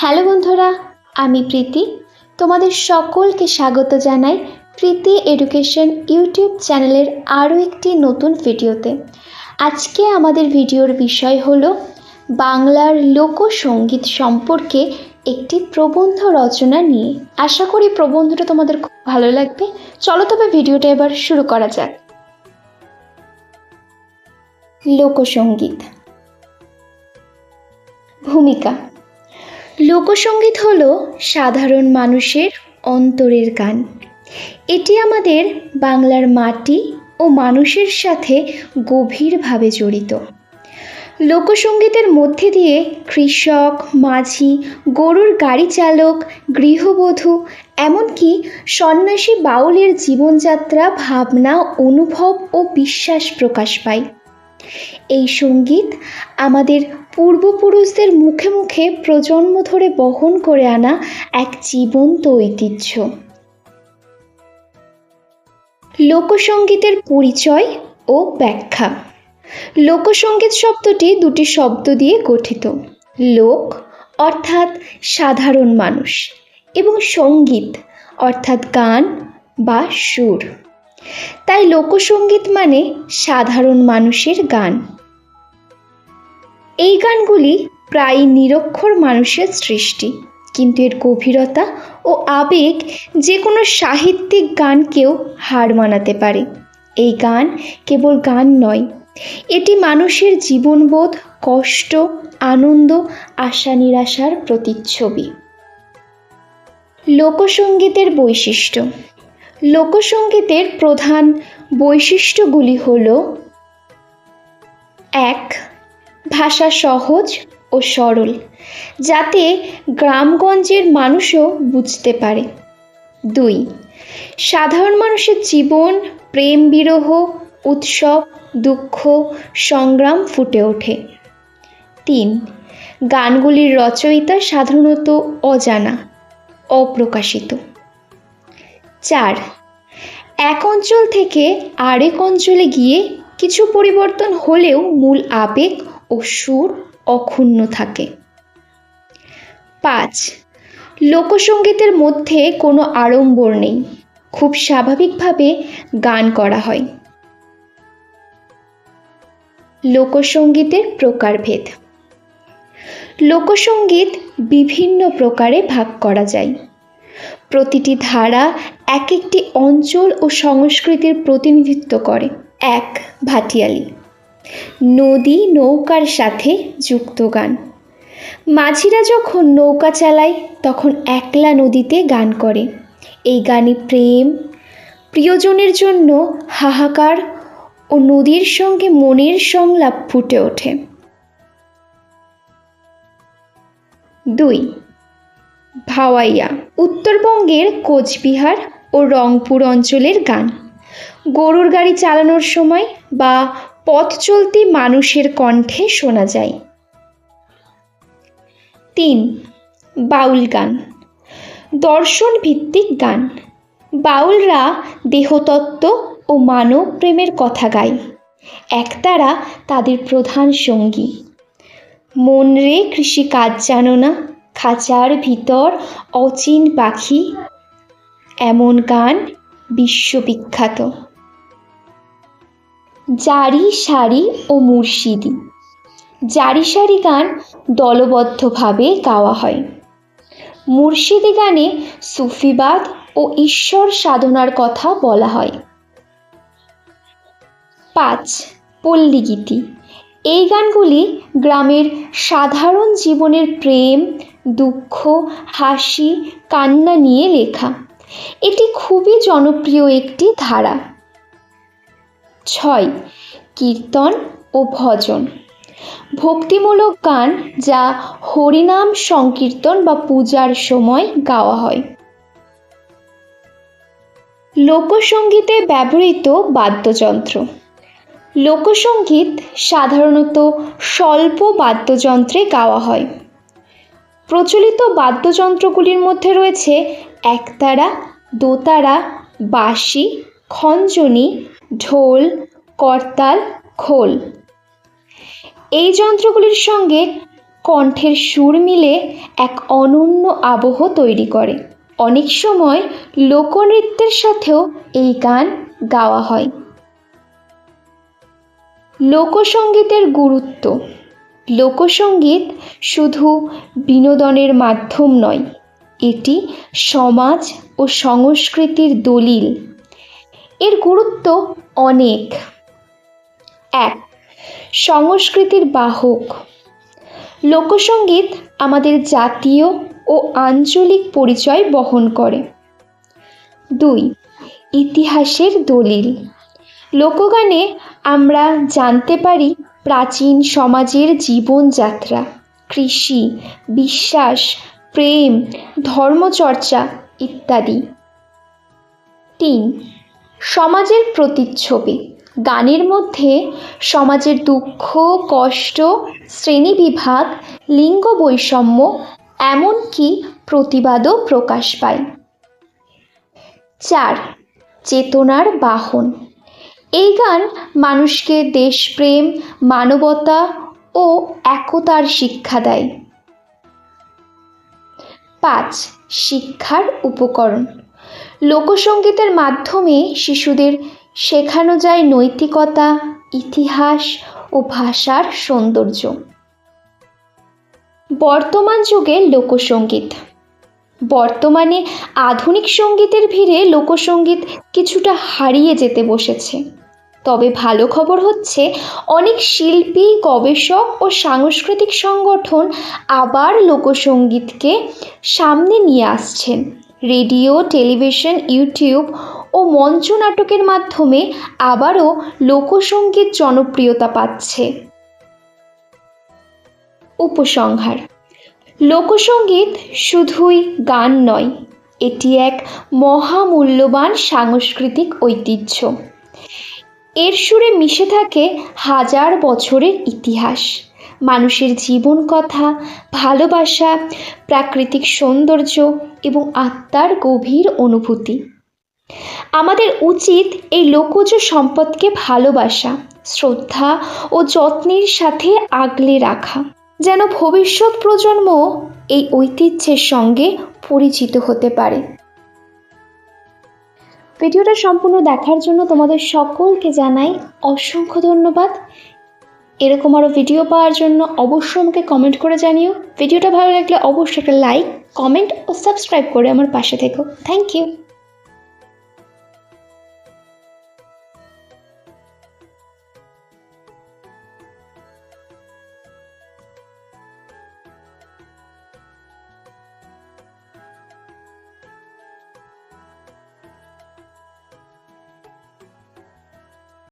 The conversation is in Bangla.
হ্যালো বন্ধুরা, আমি প্রীতি। তোমাদের সকলকে স্বাগত জানাই প্রীতি এডুকেশন ইউটিউব চ্যানেলের আরও একটি নতুন ভিডিওতে। আজকে আমাদের ভিডিওর বিষয় হল, বাংলার লোকসঙ্গীত সম্পর্কে একটি প্রবন্ধ রচনা নিয়ে। আশা করি প্রবন্ধটা তোমাদের খুব ভালো লাগবে। চলো তবে ভিডিওটা এবার শুরু করা যাক। লোকসঙ্গীত ভূমিকা। লোকসঙ্গীত হল সাধারণ মানুষের অন্তরের গান। এটি আমাদের বাংলার মাটি ও মানুষের সাথে গভীরভাবে জড়িত। লোকসঙ্গীতের মধ্যে দিয়ে কৃষক, মাঝি, গরুর গাড়ি চালক, গৃহবধূ, এমনকি সন্ন্যাসী বাউলের জীবনযাত্রা, ভাবনা, অনুভব ও বিশ্বাস প্রকাশ পায়। এই সংগীত আমাদের পূর্বপুরুষদের মুখে মুখে প্রজন্ম ধরে বহন করে আনা এক জীবন্ত ঐতিহ্য। লোকসঙ্গীতের পরিচয় ও ব্যাখ্যা। লোকসঙ্গীত শব্দটি দুটি শব্দ দিয়ে গঠিত। লোক অর্থাৎ সাধারণ মানুষ এবং সংগীত অর্থাৎ গান বা সুর। তাই লোকসঙ্গীত মানে সাধারণ মানুষের গান। এই গানগুলি প্রায় নিরক্ষর মানুষের সৃষ্টি, কিন্তু এর গভীরতা ও আবেগ যে কোনো সাহিত্যিক গানকেও হার মানাতে পারে। এই গান কেবল গান নয়, এটি মানুষের জীবনবোধ, কষ্ট, আনন্দ আশা নিরাশার প্রতিচ্ছবি। লোকসঙ্গীতের বৈশিষ্ট্য লোকসঙ্গীতের প্রধান বৈশিষ্ট্যগুলি হল এক, ভাষা সহজ ও সরল, যাতে গ্রামগঞ্জের মানুষও বুঝতে পারে। দুই, সাধারণ মানুষের জীবন, প্রেম, বিরহ, উৎসব, দুঃখ, সংগ্রাম ফুটে ওঠে। তিন, গানগুলির রচয়িতা সাধারণত অজানা, অপ্রকাশিত। চার। এক অঞ্চল থেকে আরেক অঞ্চলে গিয়ে কিছু পরিবর্তন হলেও মূল আবেগ ও সুর অক্ষুণ্ণ থাকে। পাঁচ। লোকসঙ্গীতের মধ্যে কোনো আড়ম্বর নেই। খুব স্বাভাবিকভাবে গান করা হয়। লোকসঙ্গীতের প্রকারভেদ। লোকসঙ্গীত বিভিন্ন প্রকারে ভাগ করা যায়। প্রতিটি ধারা এক একটি অঞ্চল ও সংস্কৃতির প্রতিনিধিত্ব করে। এক, ভাটিয়ালি। নদী নৌকার সাথে যুক্ত গান। মাঝিরা যখন নৌকা চালায়, তখন একলা নদীতে গান করে। এই গানে প্রেম, প্রিয়জনের জন্য হাহাকার ও নদীর সঙ্গে মনের সংলাপ ফুটে ওঠে। দুই, ভাওয়াইয়া। উত্তরবঙ্গের কোচবিহার ও রংপুর অঞ্চলের গান। গরুর গাড়ি চালানোর সময় বা পথ চলতি মানুষের কণ্ঠে শোনা যায়। তিন, বাউল গান। দর্শন ভিত্তিক গান। বাউলরা দেহতত্ত্ব ও মানব প্রেমের কথা গায়। একতারা তাদের প্রধান সঙ্গী। মন রে কৃষি কাজ জানো না, খাঁচার ভিতর অচিন পাখি এমন গান বিশ্ববিখ্যাত। জারি সারি ও মুর্শিদি। জারি সারি গান দলবদ্ধভাবে গাওয়া হয়। মুর্শিদি গানে সুফিবাদ ও ঈশ্বর সাধনার কথা বলা হয়। পাঁচ পল্লীগীতি এই গানগুলি গ্রামের সাধারণ জীবনের প্রেম, দুঃখ, হাসি, কান্না নিয়ে লেখা। এটি খুবই জনপ্রিয় একটি ধারা। ছয়, কীর্তন ও ভজন। ভক্তিমূলক গান যা হরিনাম সংকীর্তন বা পূজার সময় গাওয়া হয়। লোকসঙ্গীতে ব্যবহৃত বাদ্যযন্ত্র। লোকসঙ্গীত সাধারণত স্বল্প বাদ্যযন্ত্রে গাওয়া হয়। প্রচলিত বাদ্যযন্ত্রগুলির মধ্যে রয়েছে একতারা, দোতারা, বাঁশি, খঞ্জনি, ঢোল, করতাল, খোল। এই যন্ত্রগুলির সঙ্গে কণ্ঠের সুর মিলে এক অনন্য আবহ তৈরি করে। অনেক সময় লোকনৃত্যের সাথেও এই গান গাওয়া হয়। লোকসঙ্গীতের গুরুত্ব। লোকসঙ্গীত শুধু বিনোদনের মাধ্যম নয় এটি সমাজ ও সংস্কৃতির দলিল। এর গুরুত্ব অনেক। এক, সংস্কৃতির বাহক। লোকসঙ্গীত আমাদের জাতীয় ও আঞ্চলিক পরিচয় বহন করে। দুই, ইতিহাসের দলিল। লোকগানে আমরা জানতে পারি প্রাচীন সমাজের জীবনযাত্রা, কৃষি, বিশ্বাস প্রেম, ধর্মচর্চা ইত্যাদি। তিন, সমাজের প্রতিচ্ছবি। গানের মধ্যে সমাজের দুঃখ, কষ্ট, শ্রেণীবিভাগ, লিঙ্গ বৈষম্য এমনকি প্রতিবাদও প্রকাশ পায়। চার, চেতনার বাহন। এই গান মানুষকে দেশপ্রেম, মানবতা ও একতার শিক্ষা দেয়। পাঁচ, শিক্ষার উপকরণ। লোকসঙ্গীতের মাধ্যমে শিশুদের শেখানো যায় নৈতিকতা, ইতিহাস ও ভাষার সৌন্দর্য। বর্তমান যুগে লোকসঙ্গীত বর্তমানে আধুনিক সঙ্গীতের ভিড়ে লোকসঙ্গীত কিছুটা হারিয়ে যেতে বসেছে। তবে ভালো খবর হচ্ছে, অনেক শিল্পী, গবেষক ও সাংস্কৃতিক সংগঠন আবার লোকসঙ্গীতকে সামনে নিয়ে আসছেন। রেডিও, টেলিভিশন, ইউটিউব ও মঞ্চ নাটকের মাধ্যমে আবারও লোকসঙ্গীত জনপ্রিয়তা পাচ্ছে। উপসংহার লোকসঙ্গীত শুধুই গান নয়, এটি এক মহামূল্যবান সাংস্কৃতিক ঐতিহ্য। এর সুরে মিশে থাকে হাজার বছরের ইতিহাস। মানুষের জীবন কথা, ভালোবাসা, প্রাকৃতিক সৌন্দর্য এবং আত্মার গভীর অনুভূতি। আমাদের উচিত এই লোকজ সম্পদকে ভালোবাসা, শ্রদ্ধা ও যত্নের সাথে আগলে রাখা। যেন ভবিষ্যৎ প্রজন্ম এই ঐতিহ্যের সঙ্গে পরিচিত হতে পারে। ভিডিওটা সম্পূর্ণ দেখার জন্য তোমাদের সকলকে জানাই অসংখ্য ধন্যবাদ। এরকম আরও ভিডিও পাওয়ার জন্য অবশ্যই আমাকে কমেন্ট করে জানিও। ভিডিওটা ভালো লাগলে অবশ্যই একটা লাইক কমেন্ট ও সাবস্ক্রাইব করে আমার পাশে থেকো। Thank you